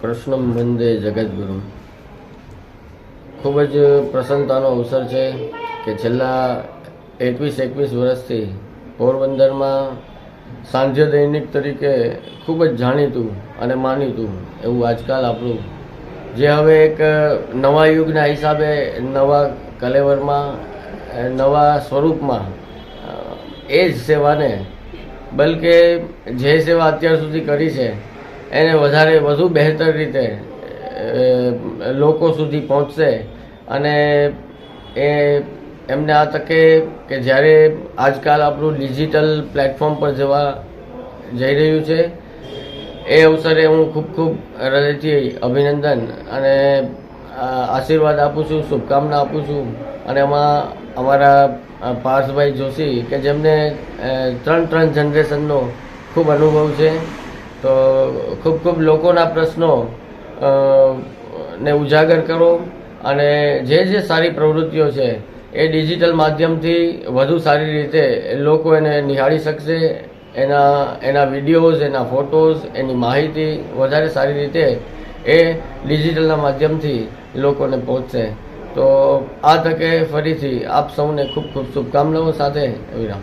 કૃષ્ણ વંદે જગદગુરુ. ખૂબ જ પ્રસન્નતાનો અવસર છે કે છેલ્લા એકવીસ એકવીસ વર્ષથી પોરબંદરમાં સાંજ્ય દૈનિક તરીકે ખૂબ જ જાણીતું અને માનીતું એવું આજકાલ આપણું જે હવે એક નવા યુગના હિસાબે નવા કલેવરમાં નવા સ્વરૂપમાં એ જ સેવાને, બલકે જે સેવા અત્યાર સુધી કરી છે એને વધારે વધુ બહેતર રીતે લોકો સુધી પહોંચશે અને એ એમને આ તકે કે જ્યારે આજકાલ આપણું ડિજિટલ પ્લેટફોર્મ પર જવા જઈ રહ્યું છે, એ અવસરે હું ખૂબ ખૂબ હૃદયથી અભિનંદન અને આશીર્વાદ આપું છું, શુભકામના આપું છું અને એમાં અમારા પાર્થભાઈ જોશી કે જેમને ત્રણ ત્રણ જનરેશનનો ખૂબ અનુભવ છે. તો ખૂબ ખૂબ લોકોના પ્રશ્નો ને ઉજાગર કરો અને જે જે સારી પ્રવૃત્તિઓ છે એ ડિજિટલ માધ્યમથી વધુ સારી રીતે લોકો એને નિહાળી શકશે. એના એના વિડીયોઝ, એના ફોટોઝ, એની માહિતી વધારે સારી રીતે એ ડિજિટલના માધ્યમથી લોકોને પહોંચશે. તો આ તકે ફરીથી આપ સૌને ખૂબ ખૂબ શુભકામનાઓ સાથે વિરામ.